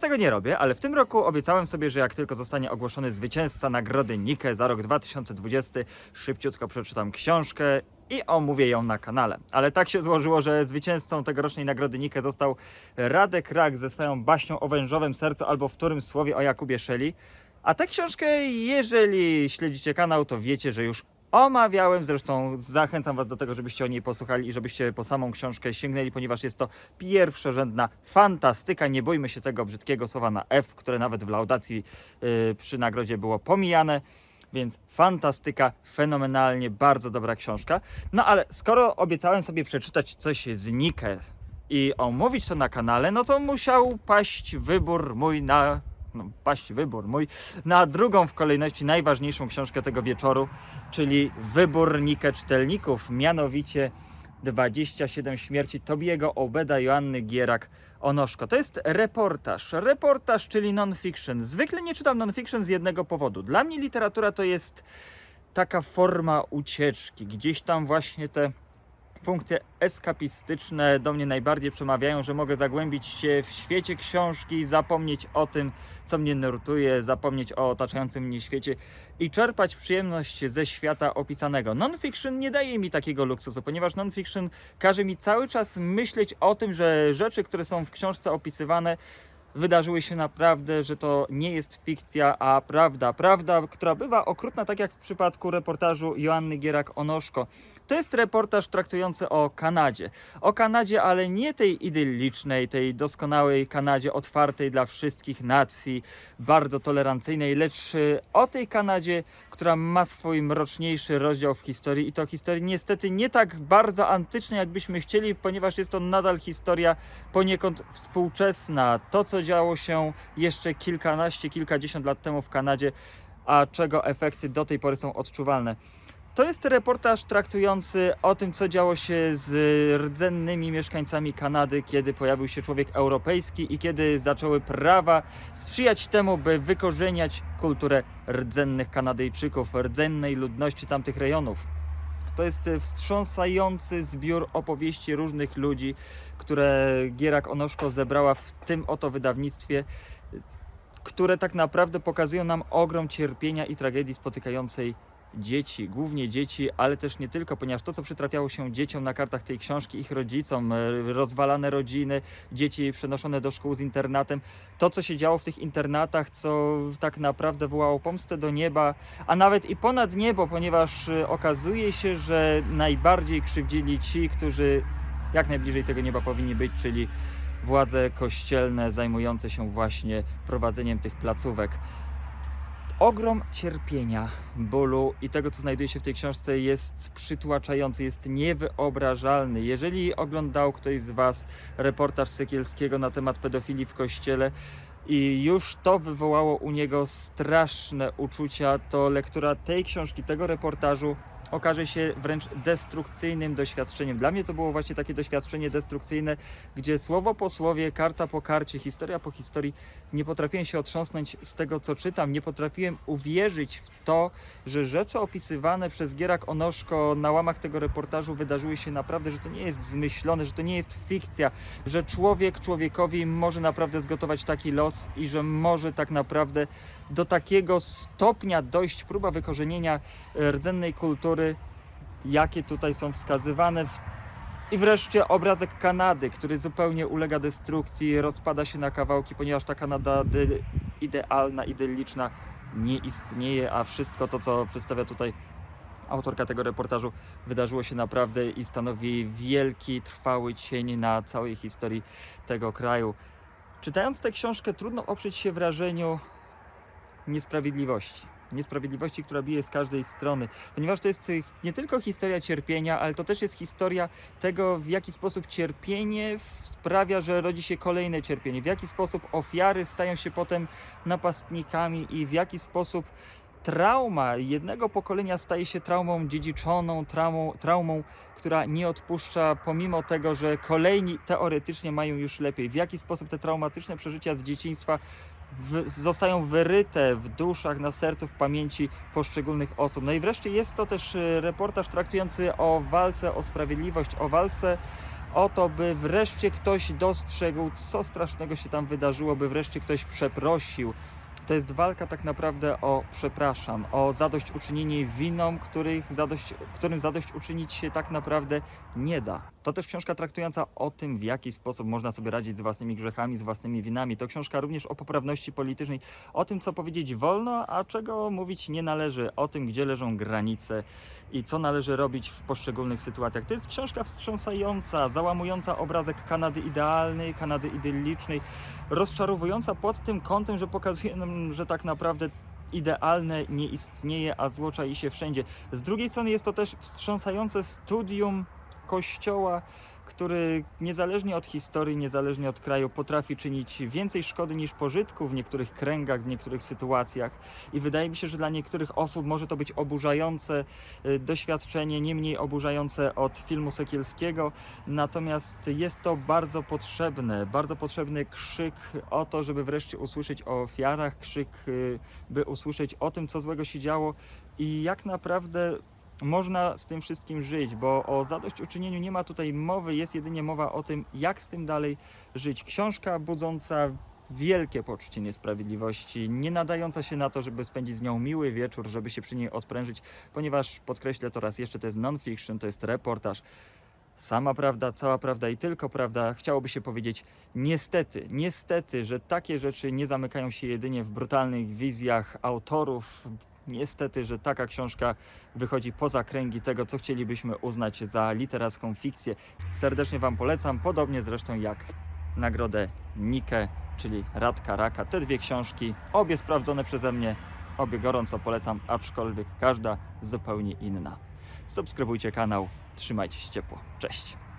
tego nie robię, ale w tym roku obiecałem sobie, że jak tylko zostanie ogłoszony zwycięzca nagrody Nike za rok 2020, szybciutko przeczytam książkę i omówię ją na kanale. Ale tak się złożyło, że zwycięzcą tegorocznej nagrody Nike został Radek Rak ze swoją baśnią o wężowym sercu albo w którym słowie o Jakubie Szeli. A tę książkę, jeżeli śledzicie kanał, to wiecie, że już omawiałem. Zresztą zachęcam Was do tego, żebyście o niej posłuchali i żebyście po samą książkę sięgnęli, ponieważ jest to pierwszorzędna fantastyka. Nie bójmy się tego brzydkiego słowa na F, które nawet w laudacji yy, przy nagrodzie było pomijane. Więc fantastyka, fenomenalnie, bardzo dobra książka. No ale skoro obiecałem sobie przeczytać coś z Nike i omówić to na kanale, no to musiał paść wybór mój na. No, paść wybór mój na drugą w kolejności najważniejszą książkę tego wieczoru, czyli wybór Nike czytelników, mianowicie 27 śmierci Tobiego Obeda Joanny Gierak Onoszko. To jest reportaż. Reportaż, czyli non-fiction. Zwykle nie czytam non-fiction z jednego powodu. Dla mnie literatura to jest taka forma ucieczki. Gdzieś tam właśnie te funkcje eskapistyczne do mnie najbardziej przemawiają, że mogę zagłębić się w świecie książki, zapomnieć o tym, co mnie nurtuje, zapomnieć o otaczającym mnie świecie i czerpać przyjemność ze świata opisanego. Non-fiction nie daje mi takiego luksusu, ponieważ non-fiction każe mi cały czas myśleć o tym, że rzeczy, które są w książce opisywane, wydarzyły się naprawdę, że to nie jest fikcja, a prawda. Prawda, która bywa okrutna, tak jak w przypadku reportażu Joanny Gierak-Onoszko. To jest reportaż traktujący o Kanadzie. O Kanadzie, ale nie tej idyllicznej, tej doskonałej Kanadzie, otwartej dla wszystkich nacji, bardzo tolerancyjnej, lecz y, o tej Kanadzie, która ma swój mroczniejszy rozdział w historii i to historii niestety nie tak bardzo antycznej, jakbyśmy chcieli, ponieważ jest to nadal historia poniekąd współczesna. To, co działo się jeszcze kilkanaście, kilkadziesiąt lat temu w Kanadzie, a czego efekty do tej pory są odczuwalne. To jest reportaż traktujący o tym, co działo się z rdzennymi mieszkańcami Kanady, kiedy pojawił się człowiek europejski i kiedy zaczęły prawa sprzyjać temu, by wykorzeniać kulturę rdzennych Kanadyjczyków, rdzennej ludności tamtych rejonów. To jest wstrząsający zbiór opowieści różnych ludzi, które Gierak Onoszko zebrała w tym oto wydawnictwie, które tak naprawdę pokazują nam ogrom cierpienia i tragedii spotykającej dzieci, głównie dzieci, ale też nie tylko, ponieważ to, co przytrafiało się dzieciom na kartach tej książki, ich rodzicom, e, rozwalane rodziny, dzieci przenoszone do szkół z internatem, to, co się działo w tych internatach, co tak naprawdę wołało pomstę do nieba, a nawet i ponad niebo, ponieważ e, okazuje się, że najbardziej krzywdzili ci, którzy jak najbliżej tego nieba powinni być, czyli władze kościelne zajmujące się właśnie prowadzeniem tych placówek. Ogrom cierpienia, bólu i tego, co znajduje się w tej książce, jest przytłaczający, jest niewyobrażalny. Jeżeli oglądał ktoś z Was reportaż Sekielskiego na temat pedofilii w kościele, i już to wywołało u niego straszne uczucia, to lektura tej książki, tego reportażu okaże się wręcz destrukcyjnym doświadczeniem. Dla mnie to było właśnie takie doświadczenie destrukcyjne, gdzie słowo po słowie, karta po karcie, historia po historii, nie potrafiłem się otrząsnąć z tego, co czytam. Nie potrafiłem uwierzyć w to, że rzeczy opisywane przez Gierak Onoszko na łamach tego reportażu wydarzyły się naprawdę, że to nie jest zmyślone, że to nie jest fikcja, że człowiek człowiekowi może naprawdę zgotować taki los i że może tak naprawdę do takiego stopnia dojść próba wykorzenienia rdzennej kultury, jakie tutaj są wskazywane. I wreszcie obrazek Kanady, który zupełnie ulega destrukcji, rozpada się na kawałki, ponieważ ta Kanada idealna, idylliczna nie istnieje, a wszystko to, co przedstawia tutaj autorka tego reportażu, wydarzyło się naprawdę i stanowi wielki, trwały cień na całej historii tego kraju. Czytając tę książkę, trudno oprzeć się wrażeniu niesprawiedliwości. Niesprawiedliwości, która bije z każdej strony, ponieważ to jest y, nie tylko historia cierpienia, ale to też jest historia tego, w jaki sposób cierpienie sprawia, że rodzi się kolejne cierpienie, w jaki sposób ofiary stają się potem napastnikami i w jaki sposób trauma jednego pokolenia staje się traumą dziedziczoną, traumą, traumą, która nie odpuszcza, pomimo tego, że kolejni teoretycznie mają już lepiej. W jaki sposób te traumatyczne przeżycia z dzieciństwa w, zostają wyryte w duszach, na sercu, w pamięci poszczególnych osób. No i wreszcie jest to też e, reportaż traktujący o walce o sprawiedliwość, o walce o to, by wreszcie ktoś dostrzegł, co strasznego się tam wydarzyło, by wreszcie ktoś przeprosił. To jest walka tak naprawdę o przepraszam, o zadośćuczynienie winom, których zadość, którym zadośćuczynić się tak naprawdę nie da. To też książka traktująca o tym, w jaki sposób można sobie radzić z własnymi grzechami, z własnymi winami. To książka również o poprawności politycznej, o tym, co powiedzieć wolno, a czego mówić nie należy, o tym, gdzie leżą granice i co należy robić w poszczególnych sytuacjach. To jest książka wstrząsająca, załamująca obrazek Kanady idealnej, Kanady idyllicznej, rozczarowująca pod tym kątem, że pokazuje nam, że tak naprawdę idealne nie istnieje, a zło czai się wszędzie. Z drugiej strony jest to też wstrząsające studium kościoła, który niezależnie od historii, niezależnie od kraju, potrafi czynić więcej szkody niż pożytku w niektórych kręgach, w niektórych sytuacjach. I wydaje mi się, że dla niektórych osób może to być oburzające y, doświadczenie, nie mniej oburzające od filmu Sekielskiego. Natomiast jest to bardzo potrzebne, bardzo potrzebny krzyk o to, żeby wreszcie usłyszeć o ofiarach, krzyk, y, by usłyszeć o tym, co złego się działo i jak naprawdę można z tym wszystkim żyć, bo o zadośćuczynieniu nie ma tutaj mowy, jest jedynie mowa o tym, jak z tym dalej żyć. Książka budząca wielkie poczucie niesprawiedliwości, nie nadająca się na to, żeby spędzić z nią miły wieczór, żeby się przy niej odprężyć, ponieważ podkreślę to raz jeszcze, to jest non-fiction, to jest reportaż. Sama prawda, cała prawda i tylko prawda. Chciałoby się powiedzieć, niestety, niestety, że takie rzeczy nie zamykają się jedynie w brutalnych wizjach autorów. Niestety, że taka książka wychodzi poza kręgi tego, co chcielibyśmy uznać za literacką fikcję. Serdecznie Wam polecam, podobnie zresztą jak nagrodę Nike, czyli Radka Raka. Te dwie książki, obie sprawdzone przeze mnie, obie gorąco polecam, aczkolwiek każda zupełnie inna. Subskrybujcie kanał, trzymajcie się ciepło. Cześć!